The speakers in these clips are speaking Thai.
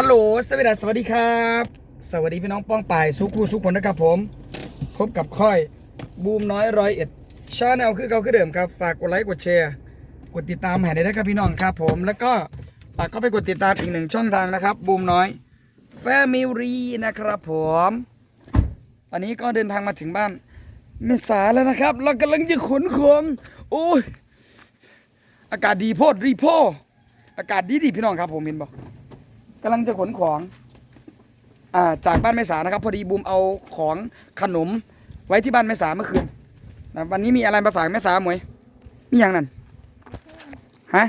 ฮัลโหลสวัสดีสวัสดีครับ สวัสดีพี่น้องป้องปายสุกูสุขผลนะครับผม พบกับค่อยบูมน้อยร้อยเอ็ดชาแนลคือเก่าคือเดิมครับ ฝากกดไลค์กดแชร์กดติดตามให้ได้นะครับพี่น้องครับผม แล้วก็ฝากก็ไปกดติดตามอีกหนึ่งช่องทางนะครับบูมน้อยแฟมิลี่นะครับผมตอนนี้ก็เดินทางมาถึงบ้านเมษาแล้วนะครับ เรากำลังจะขนของโอ้ยอากาศดีโพดรีโพอากาศดีดีพี่น้องครับผมเห็นบอก กำลังจะขนของอ่าจากบ้านแม่สานะครับ พอดีบูมเอาของขนมไว้ที่บ้านแม่สาเมื่อคืนนะวันนี้มีอะไรมาฝากแม่สาหมวยมีอย่างนั้นฮะ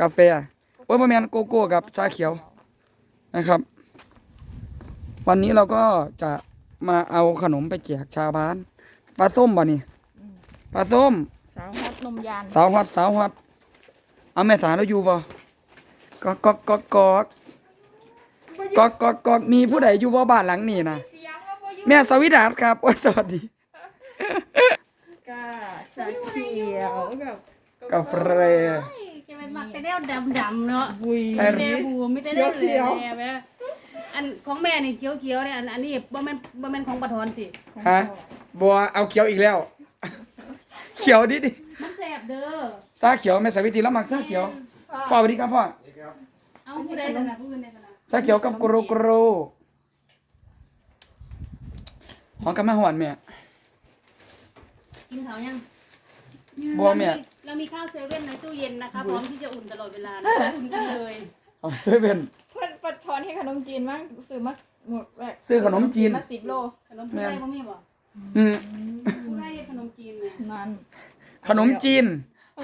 กาแฟโอ้ยบะแมนโกโก้กับชาเขียวนะครับ วันนี้เราก็จะมาเอาขนมไปแจกชาวบ้านปลาส้มบ่นี่ปลาส้ม สาวฮอตนมยาน สาวฮอดสาวฮอดเอาแม่สาเราอยู่บ่กอกกอก กอกกอกกอกกอกกอกมีผู้ใดอยู่บ่บ้านหลังนี้นะแม่สวิดาสครับโอ้ยสวัสดี กาชาเขียวกับกาแฟ จะเป็นมักแต่แนวดำๆเนาะบุยใช่แนวบูไม่ได้แนวเลยแม่อันของแม่นี่เขียวๆเนี่ยอันอันนี้บ่แม่นบ่แม่นของปะทอนสิฮะบัวเอาเขียวอีกแล้ว เขียวดิดิมันแสบเด้อซาเขียวแม่สวิตรีแล้วมักซาเขียวพ่อสวัสดีครับพ่อ เอาผู้ใดสนะผู้อื่นได้สนะ ซาเขียวกับกรูกรูของกันมาหวานแม่กินข้าวยังบัวแม่เรามีข้าวเซเว่นในตู้เย็นนะคะพร้อมที่จะอุ่นตลอดเวลานะคะอุ่นกันเลยเอาเซเว่นเพื่อนปัดทอนให้ขนมจีนมั้งซื้อมาหมดแรกซื้อขนมจีนมาสิบโลขนมผู้ใดบ่มีบ่อืมผู้ใดขนมจีนเนี่ยนั่นขนมจีน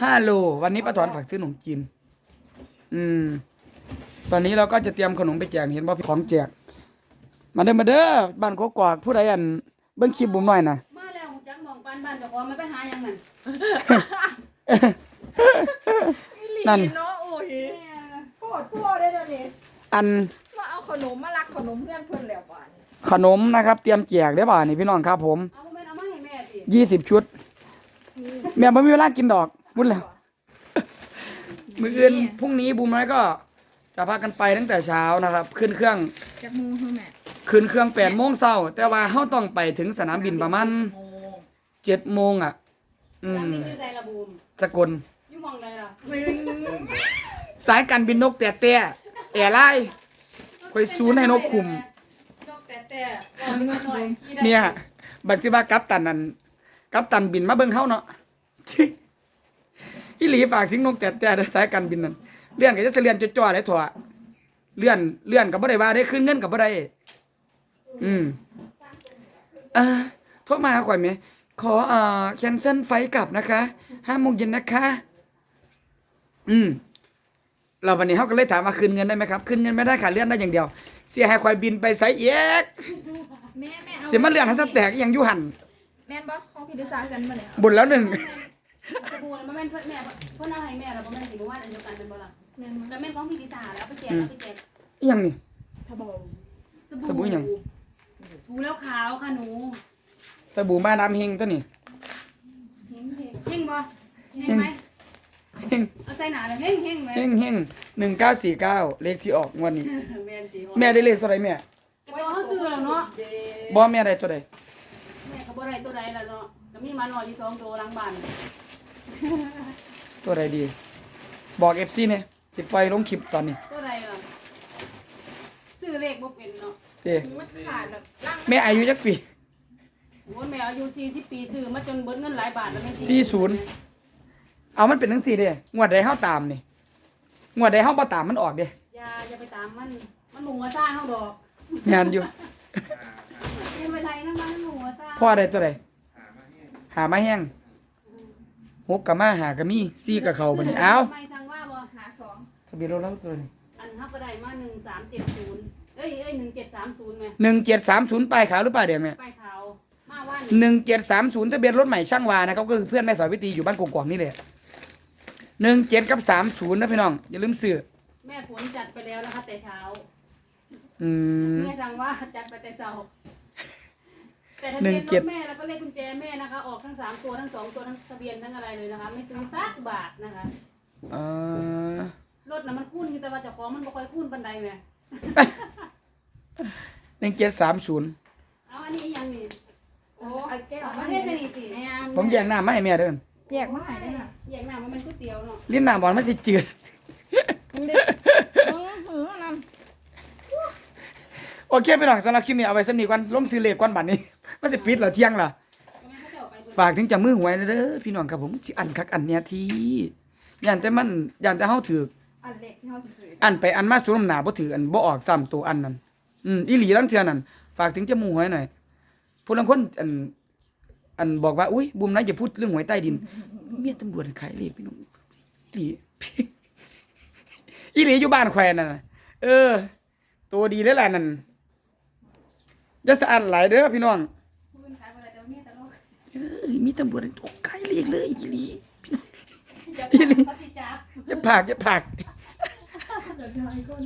ห้าโล วันนี้ป้าถอนฝากซื้อขนมจีน อืม ตอนนี้เราก็จะเตรียมขนมไปแจกเห็นบ่ของแจก มาเด้อมาเด้อบ้านกกอกผู้ใดอันเบิ่งคลิปบุ๋มหน่อยนะมาแล้วหูจักหมองปานบ้านเจ้าของมันไปหายังนั่นนั่นเนาะโอ้ยโคตรพ่อได้แล้วนี่อันมาเอาขนมมารักขนมเพื่อนเพื่อนแล้วป่านขนมนะครับ เตรียมแจกได้อบ่านี่พี่น้องครับผมเอาบ่แม่นเอามาให้แม่สิยี่สิบชุด แม่บ่มีเวลากินดอกบุญแล้วมื้ออื่นพรุ่งนี้บุ๋มน้อยก็ จะพากันไปตั้งแต่เช้านะครับ ขึ้นเครื่องจากมูคือแม่ขึ้นเครื่องแปดโมงเช้าแต่ว่าเฮาต้องไปถึงสนามบินประมาณโมเจ็ดโมงอะ อืแล้วมมีอยู่ใส่ละบูมสกลอยู่หมองใดล่ะสายการบินนกแต่แต่แอร์ไลน์คอยซูนให้นกคุม นกแต่แต่เอามาหน่อยขี้ได้เนี่ยบัดสิว่ากัปตันนั่นกัปตันบินมาเบิ่งเฮาเนาะชิอีหลีฝากถึงนกแต่แต่เด้อสายการบินนั่น เลื่อนก็จะเสเลียนจ่อๆเลยถั่วเลื่อนเลื่อนก็บ่ได้ว่าได้คืนเงินก็บ่ได้อืมอ่าโทรมาหาข่อยไหมขออ่าแคนเซิลไฟล์กลับนะคะห้าโมงเย็นนะคะ อืมเราวันนี้เขาก็เลยถามว่าคืนเงินได้ไหมครับคืนเงินไม่ได้ค่ะเลื่อนได้อย่างเดียว เสียให้ควายบินไปไซเอ็กแม่แม่เอาเสียมาเลื่อนให้สแตกอหย่างอยูหันแม่นบ่ของพี่ดิซ่ากันบ่เนี่ยบุญแล้วหนึ่ง สบู่น่ะบ่แม่นเพิ่นแม่เพิ่นเอาให้แม่แล้วบ่แม่นสิบ่ว่าอันเดียวกันเป็นบ่ล่ะ แม่นบ่แต่แม่นของพี่ดิสาแล้วเอาไปแจกเอาไปแจกอหย่างนี่ทบงสบู่สบู่หยัง ถูแล้วขาวค่ะหนูสบู่มาดามเฮงตัวนี้เฮงเฮงบ่เฮงไหมเฮงเอาใส่หนาเลยเฮงเฮงไหมเฮงเฮงหนึ่งเก้าสี่เก้าเลขที่ออกงวันนี้ แม่นสิแม่ได้เลขตัวใดแม่กระตัวเฮาซื้อแล้วเนาะบอแม่ได้ตัวใดแม่ก็บ่ได้ตัวใดล่ะเนาะก็มีมาหน่อยอยู่สองตัวหลังบ้านตัวใดดี บอกเอฟซีเนี่ย สิปล่อยลงคลิปตอนนี้ตัวใดล่ะซื้อเลขบ่เป็นเนาะเด้มันขาดแบบร่างแม่อายุจักปี โอ้ยแม่อายุ40ปีซื้อมาจนเบิดเงินหลายบาทแล้วแม่สี่ศูนย์ เอามันเป็นทั้งสี่เด้งวดใดเฮาตามนี่งวดใดเฮาบ่ตามมันออกเด้อย่าอย่าไปตามมัน มันหนูว่าซ่าเฮาดอกงานอยู่ เป็นไปไทยนะมันหนูว่าซ่าพ่อได้ตัวใดหามาแห้งหกกับมาหากับมีซี่กับเขาบัดนี้เอ้า ไม่สั่งว่าบ่ หาสอง ทะเบียนรถเราตัวนี้อันเฮาก็ได้มา1370เอ้ยเอ้ย1730แม่หนึ่งเจ็ดสามศูนย์ป้ายขาวหรือเปล่าเดี๋ยวแม่ไปขาวมาวันหนึ่งเจ็ดสามศูนย์ทะเบียนรถใหม่ช่างวานะครับก็คือเพื่อนแม่สอยวิตีอยู่บ้านกกอกนี่เลยหนึ่งเจ็ดกับสามศูนย์นะพี่น้องอย่าลืมซื้อแม่ฝนจัดไปแล้วนะคะแต่เช้าอืม แม่สั่งว่าจัดไปแต่เช้าแต่ทะหนึ่เบียงนรเจ็ดถแม่แล้วก็เลขกุญแจแม่นะคะ ออกทั้งสามตัวทั้งสองตัวทั้งทะเบียนทั้งอะไรเลยนะคะ ไม่ซื้อสักบาทนะคะอ่า รถน่ะมันคุ้นอยู่แต่ว่าเจ้าของมันบ่ค่อยคุ้นปานใดแม่หนึ่งเจ็ดสามศูนย์เอาอันนี้ยังนี่โอ้ไอ้แก้วเอามัปนระเทศสนิทสิผมแยกน้ำมาให้แม่เด้อแยกมาให้ได้ค่ะแยกน้ำว่ามันก๋วยเตี๋ยวเนาะลิ้นน้ำบอลมันสิจืดมึงดิอื้อหือนั่นโอเคพี่น้องสำหรับคลิปนี้เอาไว้สำนีก่อนล้มซื้อเลขก่อนบัดนี้มันสิปิดเหรอเที่ยงเหรอก็แม่เขาจะเอาไปเบิดฝากถึงจะมือหวยนะเด้อพี่น้องครับผมสิอันคักอันเนี้ยทีย่านแต่มันย่านแต่เฮาถือ อันเล็กที่เขาซื้ออันไปอันมาสุนำหนาบ่ถืออันบ่ออกซ้ำตัวอันนั้นอืมอีหลีลังเทื่อนั่นฝากถึงจะมือหวยหน่อยผู้ลางคนอัน อันบอกว่า อุ้ยบุมนั้นอย่าพูดเรื่องหวยใต้ดิน เมียตำรวจขายเลขพี่น้องอีหลีอีหลีอยู่บ้านแควนนั่นน่ะเออ ตัวดีเลยล่ะนั่นจะสะอาดหลายเด้อพี่น้องผู้อื่นขายบ่ได้แต่ว่ามีแต่เราเออมีตำรวจตกขายเลขเลยอีหลีพี่น้องจะอีหลีเขาสิจับ จะผากจะผาก เดี๋ยวน้อยคน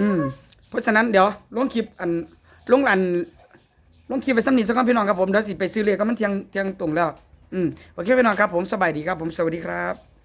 อืมเพราะฉะนั้นเดี๋ยวลงคลิปอันลงอันลงคลิปไปซ้ำนีสักก่อนพี่น้องครับผมเดี๋ยวสิไปซื้อเรือก็มันเที่ยงเที่ยงตรงแล้ว อืมโอเคพี่น้องครับผมสบายดีครับผมสวัสดีครับ